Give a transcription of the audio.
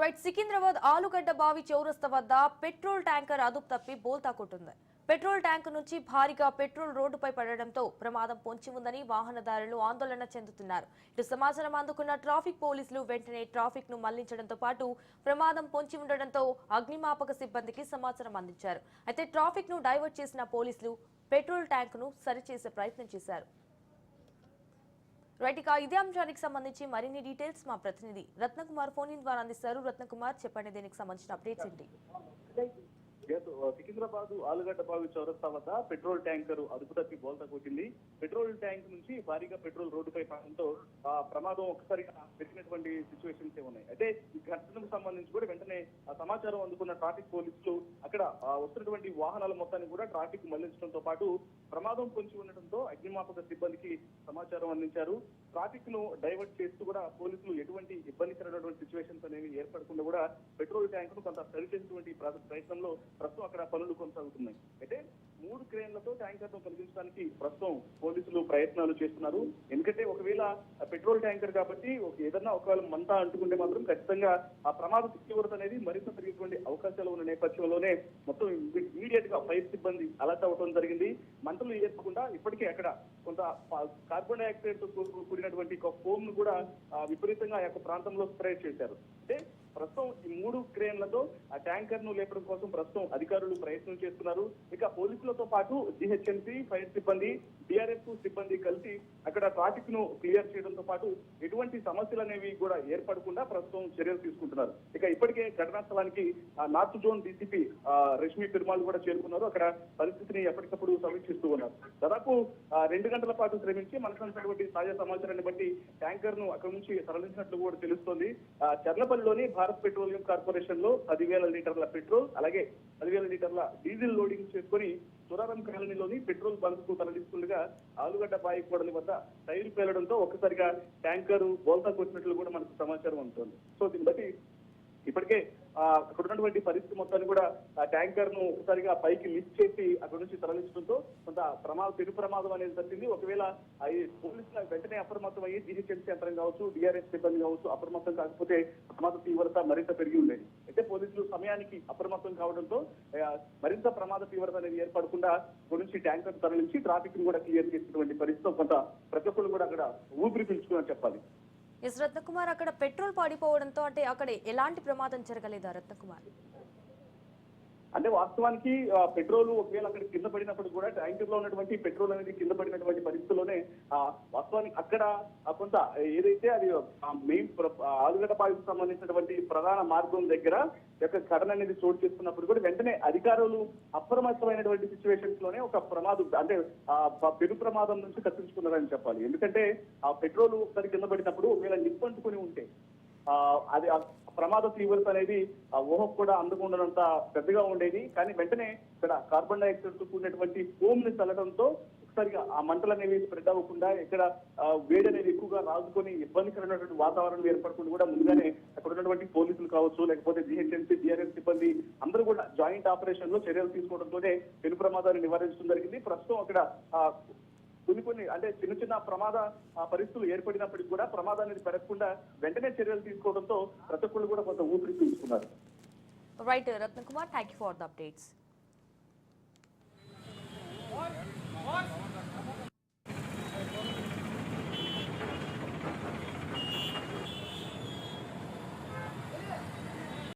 Right Secunderabad ఆలుగడ్డ బావి చౌరస్తా వద్ద పెట్రోల్ ట్యాంకర్ అదుపు తప్పి బోల్తా కొట్టింది. పెట్రోల్ ట్యాంక్ నుంచి భారీగా పెట్రోల్ రోడ్డుపై పడడంతో ప్రమాదం పొంచి ఉందని వాహనదారులు ఆందోళన చెందుతున్నారు. ఇటు సమాచారం అందుకున్న ట్రాఫిక్ పోలీసులు వెంటనే ట్రాఫిక్ను మళ్ళించడంతో పాటు ప్రమాదం పొంచి ఉండడంతో అగ్నిమాపక సిబ్బందికి సమాచారం అందించారు. అయితే ట్రాఫిక్ను డైవర్ట్ చేసిన పోలీసులు పెట్రోల్ ట్యాంక్ను సరిచేసే ప్రయత్నం చేశారు. రైట్ ఇక ఇదే అంశానికి సంబంధించి మరిన్ని డీటెయిల్స్ మా ప్రతినిధి రత్నకుమార్ ఫోన్ ఇన్ ద్వారా అందిస్తారు. రత్నకుమార్ చెప్పండి దీనికి సంబంధించిన అప్డేట్స్ ఏంటి? సికింద్రాబాద్ ఆలుగడ్డ బావి చౌరస్తా వద్ద పెట్రోల్ ట్యాంకర్ అదుపు తప్పి బోల్తా కొట్టింది. పెట్రోల్ ట్యాంక్ నుంచి భారీగా పెట్రోల్ రోడ్డుపై పడడంతో ఆ ప్రమాదం ఒకసారిగా పెట్టినటువంటి సిచ్యువేషన్స్ ఉన్నాయి. అయితే ఈ ఘటనకు సంబంధించి కూడా వెంటనే ఆ సమాచారం అందుకున్న ట్రాఫిక్ పోలీసులు అక్కడ వస్తున్నటువంటి వాహనాల మొత్తాన్ని కూడా ట్రాఫిక్ మళ్ళించడంతో పాటు ప్రమాదం పొంచి ఉండటంతో అగ్నిమాపక సిబ్బందికి సమాచారం అందించారు. ట్రాఫిక్ను డైవర్ట్ చేస్తూ కూడా పోలీసులు ఎటువంటి ఇబ్బందికరమైనటువంటి సిచ్యువేషన్స్ అనేవి ఏర్పడకుండా కూడా పెట్రోల్ ట్యాంక్ను కొంత సరిచేసినటువంటి ప్రయత్నంలో ప్రస్తుతం అక్కడ పనులు కొనసాగుతున్నాయి. అయితే మూడు క్రేన్లతో ట్యాంకర్ను తొలగించడానికి ప్రస్తుతం పోలీసులు ప్రయత్నాలు చేస్తున్నారు. ఎందుకంటే ఒకవేళ పెట్రోల్ ట్యాంకర్ కాబట్టి ఏదన్నా ఒకవేళ మంట అంటుకుంటే మాత్రం ఖచ్చితంగా ఆ ప్రమాద తీవ్రత అనేది మరింత పెరిగేటువంటి అవకాశాలు ఉన్న నేపథ్యంలోనే మొత్తం ఇమీడియట్గా ఫైర్ సిబ్బంది అలర్ట్ అవ్వడం జరిగింది. మంటలు ఏర్పకుండా ఇప్పటికే అక్కడ కొంత కార్బన్ డైఆక్సైడ్తో కూడినటువంటి ఒక ఫోమ్ను కూడా విపరీతంగా ఆ యొక్క ప్రాంతంలో స్ప్రే చేశారు. అంటే ప్రస్తుతం ఈ మూడు క్రేన్లతో ఆ ట్యాంకర్ను లేపడం కోసం ప్రస్తుతం అధికారులు ప్రయత్నం చేస్తున్నారు. ఇక పోలీసులతో పాటు జిహెచ్ఎంసీ ఫైర్ సిబ్బంది డిఆర్ఎఫ్ సిబ్బంది కలిసి అక్కడ ట్రాఫిక్ను క్లియర్ చేయడంతో పాటు ఎటువంటి సమస్యలు అనేవి కూడా ఏర్పడకుండా ప్రస్తుతం చర్యలు తీసుకుంటున్నారు. ఇక ఇప్పటికే ఘటనా స్థలానికి north zone DCP Rashmi Perumal కూడా చేరుకున్నారు. అక్కడ పరిస్థితిని ఎప్పటికప్పుడు సమీక్షిస్తూ ఉన్నారు. దాదాపు రెండు గంటల పాటు శ్రమించి మనకు తాజా సమాచారాన్ని బట్టి ట్యాంకర్ను అక్కడ నుంచి తరలించినట్లు కూడా తెలుస్తోంది. చర్లపల్లిలోని భారత్ పెట్రోలియం కార్పొరేషన్లో పదివేల లీటర్ల పెట్రోల్ అలాగే పదివేల లీటర్ల డీజిల్ లోడింగ్ చేసుకుని సురారం కాలనీలోని పెట్రోల్ బంక్కు తరలిస్తుండగా ఆలుగడ్డ బాయి కూడలి వద్ద టైర్ పేలడంతో ఒక్కసారిగా ట్యాంకర్ బోల్తా కొట్టినట్లు కూడా మనకు సమాచారం ఉంటుంది సో దీన్ని బట్టి ఇప్పటికే అక్కడ ఉన్నటువంటి పరిస్థితి మొత్తాన్ని కూడా ట్యాంకర్ను ఒకసారిగా పైకి లిఫ్ట్ చేసి అక్కడ నుంచి తరలించడంతో కొంత ప్రమాదం పెను ప్రమాదం అనేది తప్పింది ఒకవేళ పోలీసులు పోలీసుల వెంటనే అప్రమత్తం అయ్యి జీహెచ్ఎంసీ యంత్రం కావచ్చు డిఆర్ఎస్ సిబ్బంది కావచ్చు అప్రమత్తం కాకపోతే ప్రమాద తీవ్రత మరింత పెరిగి ఉండేది. అయితే పోలీసులు సమయానికి అప్రమత్తం కావడంతో మరింత ప్రమాద తీవ్రత అనేది ఏర్పడకుండా అక్కడ నుంచి ట్యాంకర్ తరలించి ట్రాఫిక్ను కూడా క్లియర్ చేసినటువంటి పరిస్థితి కొంత ప్రతి ఒక్కరు కూడా అక్కడ ఊపిరి పీల్చుకుని చెప్పాలి. ఎస్ రత్నకుమార్ అక్కడ పెట్రోల్ పడిపోవడంతో అంటే అక్కడ ఎలాంటి ప్రమాదం జరగలేదా రత్నకుమార్. అంటే వాస్తవానికి పెట్రోల్ ఒకవేళ అక్కడ కింద పడినప్పుడు కూడా ట్యాంకర్లో ఉన్నటువంటి పెట్రోల్ అనేది కింద పడినటువంటి పరిస్థితుల్లోనే ఆ, వాస్తవానికి అక్కడ కొంత ఏదైతే అది మెయిన్ ఆలుగడ్డ బావికి సంబంధించినటువంటి ప్రధాన మార్గం దగ్గర యొక్క ఘటన అనేది చోటు చేసుకున్నప్పుడు కూడా వెంటనే అధికారులు అప్రమత్తమైనటువంటి సిచ్యువేషన్స్లోనే ఒక ప్రమాదం అంటే పెను ప్రమాదం నుంచి తప్పించుకున్నారని చెప్పాలి. ఎందుకంటే ఆ పెట్రోల్ ఒకసారి కింద పడినప్పుడు ఒకవేళ నిప్పంటుకుని ఉంటే అది ప్రమాద తీవ్రత అనేది ఆ ఊహకు కూడా అందుకుండనంత పెద్దగా ఉండేది. కానీ వెంటనే ఇక్కడ కార్బన్ డైఆక్సైడ్తో కూడినటువంటి ఫోమ్ని చల్లడంతో ఒకసారిగా ఆ మంటలు అనేవి స్ప్రెడ్ అవ్వకుండా ఇక్కడ వేడి అనేది ఎక్కువగా రాజుకొని ఇబ్బందికరమైనటువంటి వాతావరణం ఏర్పడకుండా కూడా. ముందుగానే అక్కడ ఉన్నటువంటి పోలీసులు కావచ్చు లేకపోతే జిహెచ్ఎంసీ డిఆర్ఎస్ సిబ్బంది అందరూ కూడా జాయింట్ ఆపరేషన్లో చర్యలు తీసుకోవడంతోనే పెను ప్రమాదాన్ని నివారించడం జరిగింది. ప్రస్తుతం అక్కడ కొన్ని కొన్ని అంటే చిన్న చిన్న ప్రమాద ఆ, పరిస్థితులు ఏర్పడినప్పటికీ కూడా ప్రమాదం అనేది పెరగకుండా వెంటనే చర్యలు తీసుకోవడంతో ప్రతి ఒక్కళ్ళు కూడా కొంత ఊపిరి పీల్చుకున్నారు. Right Ratnakumar thank you for the updates